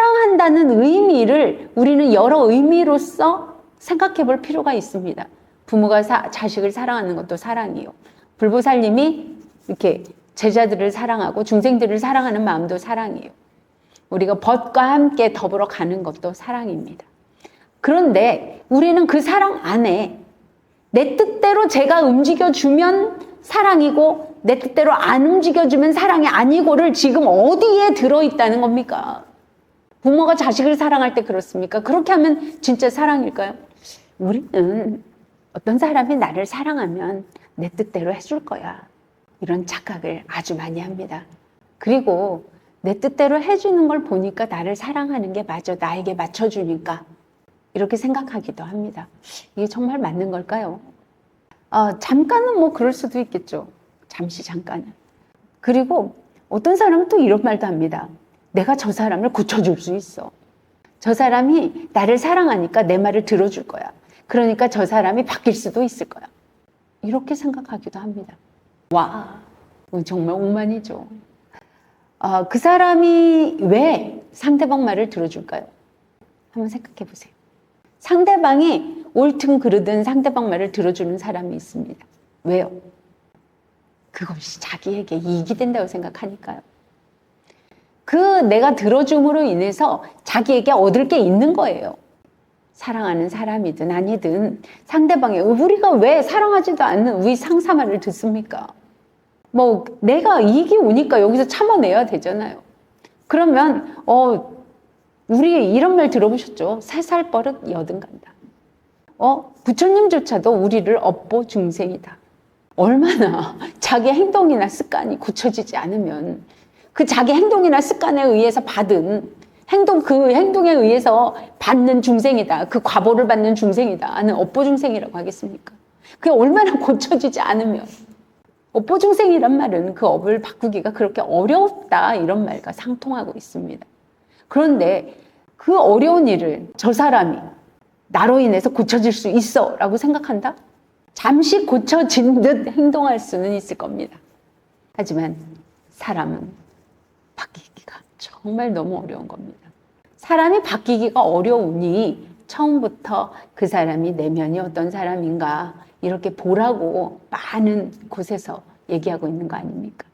사랑한다는 의미를 우리는 여러 의미로서 생각해 볼 필요가 있습니다. 부모가 사- 자식을 사랑하는 것도 사랑이요. 불보살님이 이렇게 제자들을 사랑하고 중생들을 사랑하는 마음도 사랑이요. 우리가 벗과 함께 더불어 가는 것도 사랑입니다. 그런데 우리는 그 사랑 안에 내 뜻대로 제가 움직여주면 사랑이고 내 뜻대로 안 움직여주면 사랑이 아니고를 지금 어디에 들어있다는 겁니까? 부모가 자식을 사랑할 때 그렇습니까? 그렇게 하면 진짜 사랑일까요? 우리는 어떤 사람이 나를 사랑하면 내 뜻대로 해줄 거야. 이런 착각을 아주 많이 합니다. 그리고 내 뜻대로 해주는 걸 보니까 나를 사랑하는 게 맞아. 나에게 맞춰주니까. 이렇게 생각하기도 합니다. 이게 정말 맞는 걸까요? 어, 잠깐은 뭐 그럴 수도 있겠죠. 잠시 잠깐은. 그리고 어떤 사람은 또 이런 말도 합니다. 내가 저 사람을 고쳐줄 수 있어. 저 사람이 나를 사랑하니까 내 말을 들어줄 거야. 그러니까 저 사람이 바뀔 수도 있을 거야. 이렇게 생각하기도 합니다. 와, 정말 오만이죠. 아, 그 사람이 왜 상대방 말을 들어줄까요? 한번 생각해 보세요. 상대방이 옳든 그르든 상대방 말을 들어주는 사람이 있습니다. 왜요? 그것이 자기에게 이익이 된다고 생각하니까요. 그 내가 들어줌으로 인해서 자기에게 얻을 게 있는 거예요. 사랑하는 사람이든 아니든 상대방의 우리가 왜 사랑하지도 않는 우리 상사 말을 듣습니까? 뭐 내가 이익이 오니까 여기서 참아내야 되잖아요. 그러면 어 우리 이런 말 들어보셨죠? 살살 버릇 여든 간다. 어 부처님조차도 우리를 업보 중생이다. 얼마나 자기 행동이나 습관이 고쳐지지 않으면 그 자기 행동이나 습관에 의해서 받은 행동 그 행동에 의해서 받는 중생이다. 그 과보를 받는 중생이다. 하는 업보 중생이라고 하겠습니까? 그게 얼마나 고쳐지지 않으면 업보 중생이란 말은 그 업을 바꾸기가 그렇게 어렵다 이런 말과 상통하고 있습니다. 그런데 그 어려운 일을 저 사람이 나로 인해서 고쳐질 수 있어 라고 생각한다? 잠시 고쳐진 듯 행동할 수는 있을 겁니다. 하지만 사람은 바뀌기가 정말 너무 어려운 겁니다. 사람이 바뀌기가 어려우니 처음부터 그 사람이 내면이 어떤 사람인가 이렇게 보라고 많은 곳에서 얘기하고 있는 거 아닙니까?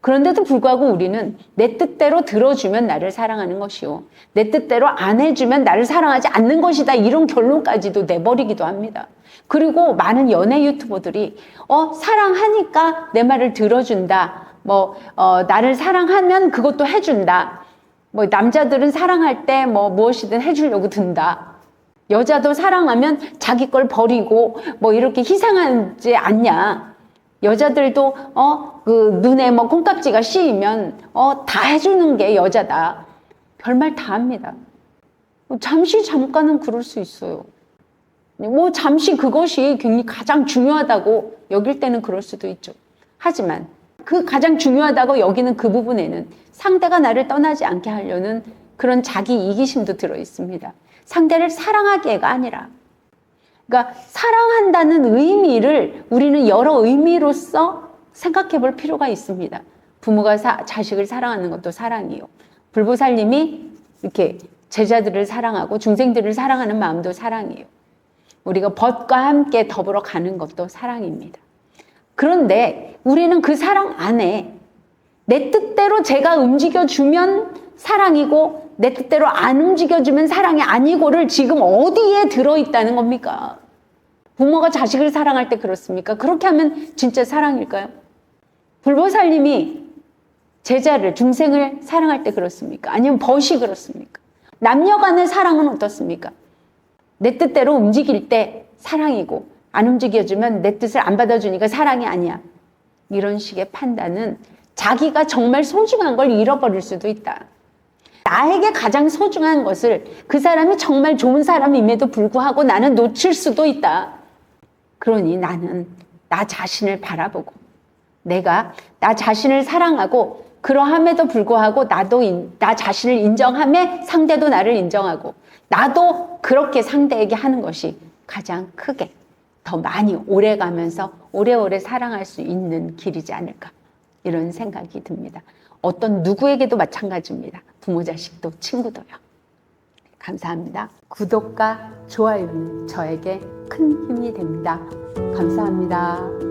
그런데도 불구하고 우리는 내 뜻대로 들어주면 나를 사랑하는 것이요. 내 뜻대로 안 해주면 나를 사랑하지 않는 것이다. 이런 결론까지도 내버리기도 합니다. 그리고 많은 연애 유튜버들이, 어, 사랑하니까 내 말을 들어준다. 뭐, 어, 나를 사랑하면 그것도 해준다. 뭐, 남자들은 사랑할 때 뭐 무엇이든 해주려고 든다. 여자도 사랑하면 자기 걸 버리고 뭐 이렇게 희생하지 않냐. 여자들도 어 그 눈에 뭐 콩깍지가 씌이면 어 다 해주는 게 여자다. 별말 다 합니다. 뭐 잠시 잠깐은 그럴 수 있어요. 뭐 잠시 그것이 굉장히 가장 중요하다고 여길 때는 그럴 수도 있죠. 하지만 그 가장 중요하다고 여기는 그 부분에는 상대가 나를 떠나지 않게 하려는 그런 자기 이기심도 들어 있습니다. 상대를 사랑하기가 아니라 그러니까 사랑한다는 의미를 우리는 여러 의미로서 생각해 볼 필요가 있습니다. 부모가 사- 자식을 사랑하는 것도 사랑이요. 불보살님이 이렇게 제자들을 사랑하고 중생들을 사랑하는 마음도 사랑이요. 우리가 벗과 함께 더불어 가는 것도 사랑입니다. 그런데 우리는 그 사랑 안에 내 뜻대로 제가 움직여주면 사랑이고 내 뜻대로 안 움직여주면 사랑이 아니고를 지금 어디에 들어있다는 겁니까? 부모가 자식을 사랑할 때 그렇습니까? 그렇게 하면 진짜 사랑일까요? 불보살님이 제자를, 중생을 사랑할 때 그렇습니까? 아니면 벗이 그렇습니까? 남녀 간의 사랑은 어떻습니까? 내 뜻대로 움직일 때 사랑이고 안 움직여주면 내 뜻을 안 받아주니까 사랑이 아니야. 이런 식의 판단은 자기가 정말 소중한 걸 잃어버릴 수도 있다. 나에게 가장 소중한 것을 그 사람이 정말 좋은 사람임에도 불구하고 나는 놓칠 수도 있다. 그러니 나는 나 자신을 바라보고 내가 나 자신을 사랑하고 그러함에도 불구하고 나도 인- 나 자신을 인정함에 상대도 나를 인정하고 나도 그렇게 상대에게 하는 것이 가장 크게 더 많이 오래 가면서 오래오래 사랑할 수 있는 길이지 않을까 이런 생각이 듭니다. 어떤 누구에게도 마찬가지입니다. 부모, 자식도, 친구도요. 감사합니다. 구독과 좋아요는 저에게 큰 힘이 됩니다. 감사합니다.